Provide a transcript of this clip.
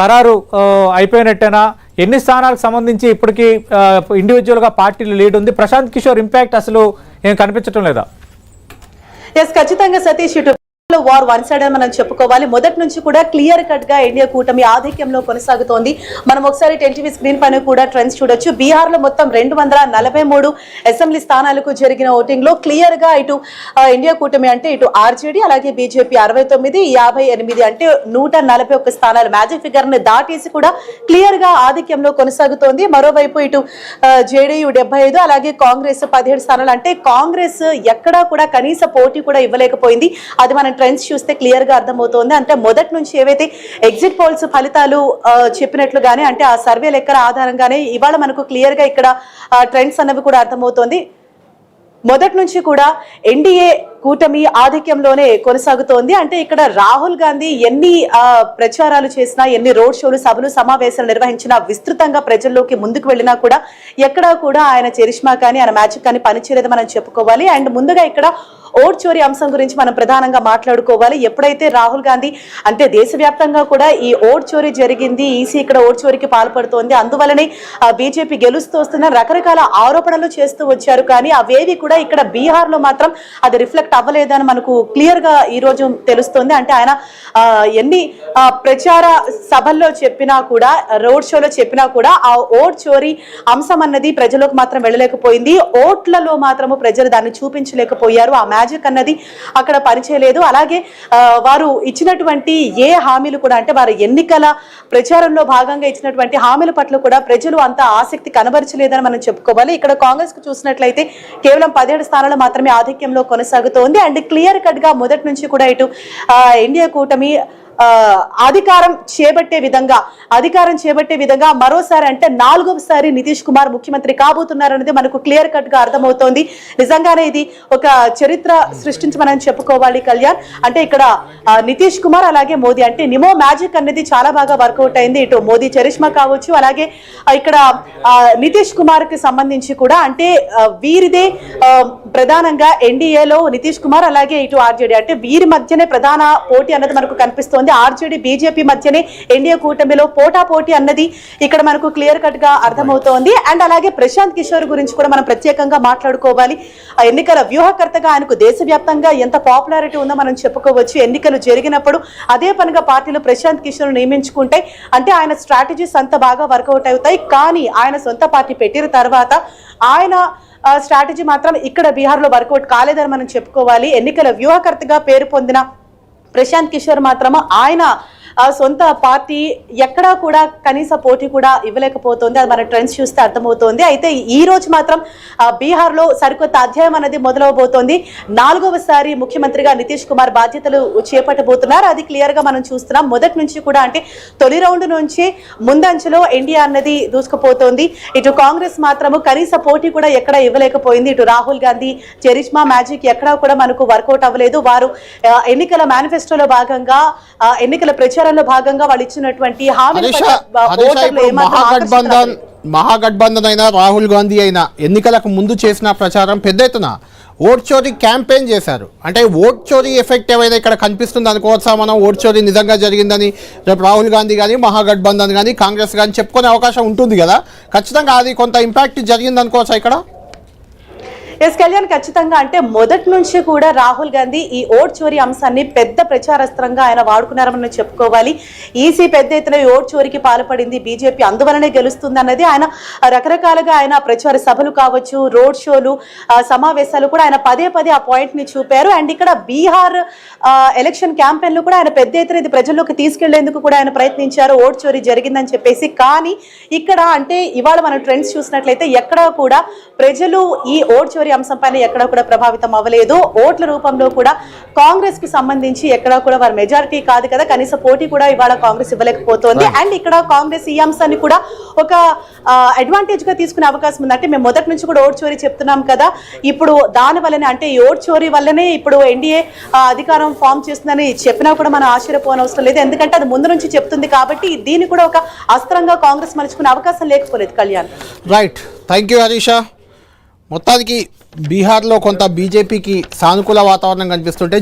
ఖరారు అయిపోయినట్టేనా? ఎన్ని స్థానాలకు సంబంధించి ఇప్పటికీ ఇండివిజువల్గా పార్టీలు లీడ్ ఉంది? ప్రశాంత్ కిషోర్ ఇంపాక్ట్ అసలు ఏం కనిపించడం లేదా? ఎస్ ఖచ్చితంగా సతీష్ ఇటు వార్ వన్ సైడ్ అని మనం చెప్పుకోవాలి. మొదటి నుంచి కూడా క్లియర్ కట్గా ఇండియా కూటమి ఆధిక్యంలో కొనసాగుతోంది. మనం ఒకసారి టెన్ టీవీ స్క్రీన్ పైన కూడా ట్రెండ్స్ చూడొచ్చు. బీహార్లో మొత్తం రెండు వందల నలభై మూడు అసెంబ్లీ స్థానాలకు జరిగిన ఓటింగ్లో క్లియర్గా ఇటు ఇండియా కూటమి అంటే ఇటు ఆర్జేడీ అలాగే బీజేపీ అరవై తొమ్మిది యాభై ఎనిమిది అంటే నూట నలభై ఒక్క స్థానాలు. మ్యాజిక్ ఫిగర్ని దాటేసి కూడా క్లియర్గా ఆధిక్యంలో కొనసాగుతోంది. మరోవైపు ఇటు జేడీయూ డెబ్బై ఐదు అలాగే కాంగ్రెస్ పదిహేడు స్థానాలు. అంటే కాంగ్రెస్ ఎక్కడా కూడా కనీస పోటీ కూడా ఇవ్వలేకపోయింది. అది మనం ట్రెండ్స్ చూస్తే క్లియర్గా అర్థమవుతోంది. అంటే మొదటి నుంచి ఏవైతే ఎగ్జిట్ పోల్స్ ఫలితాలు చెప్పినట్లుగానే అంటే ఆ సర్వే లెక్కల ఆధారంగానే ఇవాళ మనకు క్లియర్గా ఇక్కడ ట్రెండ్స్ అన్నవి కూడా అర్థమవుతోంది. మొదటి నుంచి కూడా ఎన్డీఏ కూటమి ఆధిక్యంలోనే కొనసాగుతోంది. అంటే ఇక్కడ రాహుల్ గాంధీ ఎన్ని ప్రచారాలు చేసినా ఎన్ని రోడ్ షోలు సభలు సమావేశాలు నిర్వహించినా విస్తృతంగా ప్రజల్లోకి ముందుకు వెళ్ళినా కూడా ఎక్కడా కూడా ఆయన చరిష్మా కానీ ఆయన మ్యాజిక్ కానీ పనిచేయలేదు మనం చెప్పుకోవాలి. అండ్ ముందుగా ఇక్కడ ఓట్ చోరీ అంశం గురించి మనం ప్రధానంగా మాట్లాడుకోవాలి. ఎప్పుడైతే రాహుల్ గాంధీ అంటే దేశవ్యాప్తంగా కూడా ఈ ఓట్ చోరీ జరిగింది ఈసీ ఇక్కడ ఓట్ చోరీకి పాల్పడుతోంది అందువలనే బీజేపీ గెలుస్తూ వస్తున్న రకరకాల ఆరోపణలు చేస్తూ వచ్చారు. కానీ అవేవి కూడా ఇక్కడ బీహార్లో మాత్రం అది రిఫ్లెక్ట్ అవ్వలేదని మనకు క్లియర్గా ఈ రోజు తెలుస్తోంది. అంటే ఆయన ఎన్ని ప్రచార సభల్లో చెప్పినా కూడా రోడ్ షోలో చెప్పినా కూడా ఆ ఓట్ చోరీ అంశం అన్నది ప్రజలకు మాత్రం వెళ్ళలేకపోయింది. ఓట్లలో మాత్రము ప్రజలు దాన్ని చూపించలేకపోయారు. ఆ మ్యాజిక్ అన్నది అక్కడ పనిచేయలేదు అలాగే వారు ఇచ్చినటువంటి ఏ హామీలు కూడా అంటే వారు ఎన్నికల ప్రచారంలో భాగంగా ఇచ్చినటువంటి హామీల పట్ల కూడా ప్రజలు అంత ఆసక్తి కనబరచలేదని మనం చెప్పుకోవాలి. ఇక్కడ కాంగ్రెస్కు చూసినట్లయితే కేవలం పదిహేడు స్థానాలు మాత్రమే ఆధిక్యంలో కొనసాగుతోంది. అండ్ క్లియర్ కట్గా మొదటి నుంచి కూడా ఇటు ఇండియా కూటమి అధికారం చేపట్టే విధంగా అధికారం చేపట్టే విధంగా మరోసారి అంటే నాలుగోసారి నితీష్ కుమార్ ముఖ్యమంత్రి కాబోతున్నారనేది మనకు క్లియర్ కట్గా అర్థమవుతోంది. నిజంగానే ఇది ఒక చరిత్ర సృష్టించమని చెప్పుకోవాలి కళ్యాణ్. అంటే ఇక్కడ నితీష్ కుమార్ అలాగే మోదీ అంటే నిమో మ్యాజిక్ అనేది చాలా బాగా వర్కౌట్ అయింది. ఇటు మోదీ చరిష్మా కావచ్చు అలాగే ఇక్కడ నితీష్ కుమార్కి సంబంధించి కూడా అంటే వీరిదే ప్రధానంగా ఎన్డీఏలో నితీష్ కుమార్ అలాగే ఇటు ఆర్జేడీ అంటే వీరి మధ్యనే ప్రధాన పోటీ అనేది మనకు కనిపిస్తోంది. ఆర్జేడీ బీజేపీ మధ్యనే ఎన్డీఏ కూటమిలో పోటా పోటీ అన్నది ఇక్కడ మనకు క్లియర్ కట్గా అర్థమవుతోంది. అండ్ అలాగే ప్రశాంత్ కిషోర్ గురించి కూడా మనం ప్రత్యేకంగా మాట్లాడుకోవాలి. ఆ ఎన్నికల వ్యూహకర్తగా ఆయనకు దేశవ్యాప్తంగా ఎంత పాపులారిటీ ఉందో మనం చెప్పుకోవచ్చు. ఎన్నికలు జరిగినప్పుడు అదే పనిగా పార్టీలో ప్రశాంత్ కిషోర్ నియమించుకుంటే అంటే ఆయన స్ట్రాటజీస్ అంత బాగా వర్కౌట్ అవుతాయి. కానీ ఆయన సొంత పార్టీ పెట్టిన తర్వాత ఆయన స్ట్రాటజీ మాత్రం ఇక్కడ బీహార్లో వర్కౌట్ కాలేదని మనం చెప్పుకోవాలి. ఎన్నికల వ్యూహకర్తగా పేరు పొందిన ప్రశాంత్ కిషోర్ మాత్రము ఆయన సొంత పార్టీ ఎక్కడా కూడా కనీస పోటీ కూడా ఇవ్వలేకపోతుంది. అది మన ట్రెండ్స్ చూస్తే అర్థమవుతోంది. అయితే ఈ రోజు మాత్రం బీహార్లో సరికొత్త అధ్యాయం అనేది మొదలవబోతోంది. నాలుగవసారి ముఖ్యమంత్రిగా నితీష్ కుమార్ బాధ్యతలు చేపట్టబోతున్నారు. అది క్లియర్గా మనం చూస్తున్నాం. మొదటి నుంచి కూడా అంటే తొలి రౌండ్ నుంచి ముందంచెలో ఎన్డీఏ అన్నది దూసుకుపోతోంది. ఇటు కాంగ్రెస్ మాత్రము కనీస పోటీ కూడా ఎక్కడ ఇవ్వలేకపోయింది. ఇటు రాహుల్ గాంధీ చరిష్మా మ్యాజిక్ ఎక్కడా కూడా మనకు వర్కౌట్ అవ్వలేదు. వారు ఎన్నికల మేనిఫెస్టోలో భాగంగా ఎన్నికల ప్రచారం ప్రచారంలో భాగంగా వాళ్ళు ఇచ్చినటువంటి ఏమాత్రం మహాగఠబంధన్. మహాగఠబంధన్ అయినా రాహుల్ గాంధీ అయినా ఎన్నికలకు ముందు చేసిన ప్రచారం పెద్ద ఎత్తున ఓట్ చోరీ క్యాంపెయిన్ చేశారు. అంటే ఓట్ చోరీ ఎఫెక్ట్ ఏమైనా ఇక్కడ కనిపిస్తుంది అనుకోవచ్చా మనం? ఓట్ చోరీ నిజంగా జరిగిందని రేపు రాహుల్ గాంధీ కానీ మహాగఠబంధన్ కానీ కాంగ్రెస్ కానీ చెప్పుకునే అవకాశం ఉంటుంది కదా? ఖచ్చితంగా అది కొంత ఇంపాక్ట్ జరిగింది అనుకోవచ్చా ఇక్కడ? ఎస్ కళ్యాణ్ ఖచ్చితంగా అంటే మొదటి నుంచి కూడా రాహుల్ గాంధీ ఈ ఓట్ చోరీ అంశాన్ని పెద్ద ప్రచారస్త్రంగా ఆయన వాడుకున్నారని చెప్పుకోవాలి. ఈసీ పెద్ద ఎత్తున ఈ ఓట్ చోరీకి పాల్పడింది బీజేపీ అందువలనే గెలుస్తుంది అన్నది ఆయన రకరకాలుగా ఆయన ప్రచార సభలు కావచ్చు రోడ్ షోలు సమావేశాలు కూడా ఆయన పదే పదే ఆ పాయింట్ని చూపారు. అండ్ ఇక్కడ బీహార్ ఎలక్షన్ క్యాంపెయిన్లు కూడా ఆయన పెద్ద ఎత్తున ఇది ప్రజల్లోకి తీసుకెళ్ళేందుకు కూడా ఆయన ప్రయత్నించారు. ఓట్ చోరీ జరిగిందని చెప్పేసి. కానీ ఇక్కడ అంటే ఇవాళ మనం ట్రెండ్స్ చూసినట్లయితే ఎక్కడా కూడా ప్రజలు ఈ ఓట్ చోరీ అంశం పైన ఎక్కడా కూడా ప్రభావితం అవ్వలేదు. ఓట్ల రూపంలో కూడా కాంగ్రెస్కి సంబంధించి ఎక్కడా కూడా వారి మెజారిటీ కాదు కదా. కనీస పోటీ కూడా ఇవాళ కాంగ్రెస్ ఇవ్వలేకపోతోంది. అండ్ ఇక్కడ కాంగ్రెస్ ఈ అంశాన్ని కూడా ఒక అడ్వాంటేజ్గా తీసుకునే అవకాశం ఉంది. అంటే మేము మొదటి నుంచి కూడా ఓట్ చోరీ చెప్తున్నాం కదా. ఇప్పుడు దాని వల్లనే అంటే ఈ ఓట్ చోరీ వల్లనే ఇప్పుడు ఎన్డీఏ అధికారం ఫామ్ చేస్తుందని చెప్పినా కూడా మనం ఆశ్చర్యపోనవసరం లేదు. ఎందుకంటే అది ముందు నుంచి చెప్తుంది కాబట్టి దీన్ని కూడా ఒక అస్త్రంగా కాంగ్రెస్ మలుచుకునే అవకాశం లేకపోలేదు Kalyan. Right thank you Harish మొత్తానికి బీహార్లో కొంత బీజేపీకి సానుకూల వాతావరణం కనిపిస్తుంటే